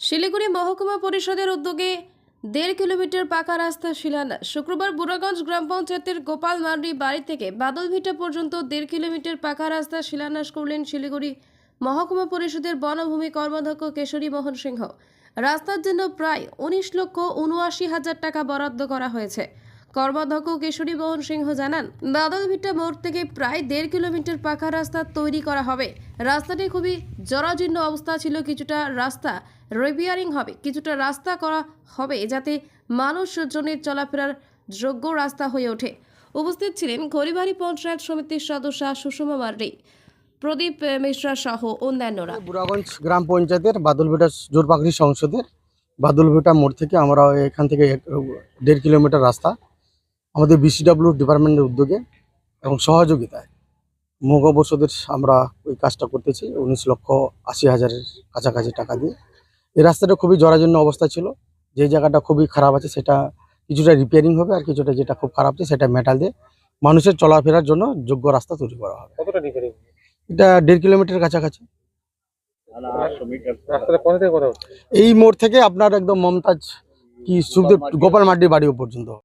শিলিগুড়ি মহকুমা পরিষদের উদ্যোগে দেড় কিলোমিটার পাকা রাস্তা শিলান্যাস। শুক্রবার বুড়াগঞ্জ গ্রাম পঞ্চায়েতের গোপাল মার্ডি বাড়ি থেকে বাদলভিটা পর্যন্ত দেড় কিলোমিটার পাকা রাস্তা শিলান্যাস করলেন শিলিগুড়ি মহকুমা পরিষদের বনভূমি কর্মাধ্যক্ষ কেশরী মোহন সিংহ। রাস্তার জন্য প্রায় উনিশ লক্ষ উনআশি হাজার টাকা বরাদ্দ করা হয়েছে। কর্মাধ্যক্ষ কেশরী মোহন সিংহ জানান বাদলভিটা মোড় থেকে প্রায় দেড় কিলোমিটার পাকা রাস্তা তৈরি করা হবে। রাস্তাটি খুবই জরাজীর্ণ অবস্থা ছিল, কিছুটা রাস্তা রিপেয়ারিং হবে, কিছুটা রাস্তা করা হবে যাতে মানুষ মানুষজনের চলাফেরার যোগ্য রাস্তা হয়ে ওঠে। উপস্থিত ছিলেন খড়িবাড়ি পঞ্চায়েত সমিতির সদস্য সুষমা মার্ডি প্রদীপ মিশ্রা সহ অন্যান্যরা। বুড়াগঞ্জ গ্রাম পঞ্চায়েতের বাদলভিটা জোরপাখরি সংসদের বাদলভিটা মোড় থেকে আমরা এখান থেকে দেড় কিলোমিটার রাস্তা আমাদের বিসিডাব্লিউ ডিপার্টমেন্টের উদ্যোগে এবং সহযোগিতায় বসদের আমরা ওই কাজটা করতেছি উনিশ লক্ষ আশি হাজারের কাছাকাছি টাকা দিয়ে। এই রাস্তাটা খুবই জরাজীর্ণ অবস্থা ছিল। যে জায়গাটা খুবই খারাপ আছে সেটা কিছুটা রিপেয়ারিং হবে আর কিছুটা যেটা খুব খারাপ আছে সেটা মেটাল দিয়ে মানুষের চলাফেরার জন্য যোগ্য রাস্তা তৈরি করা হবে। এটা দেড় কিলোমিটার কাছাকাছি। এই মোড় থেকে আপনার একদম মমতাজ কি সুখদেব গোপাল মাড্ডি বাড়ি পর্যন্ত।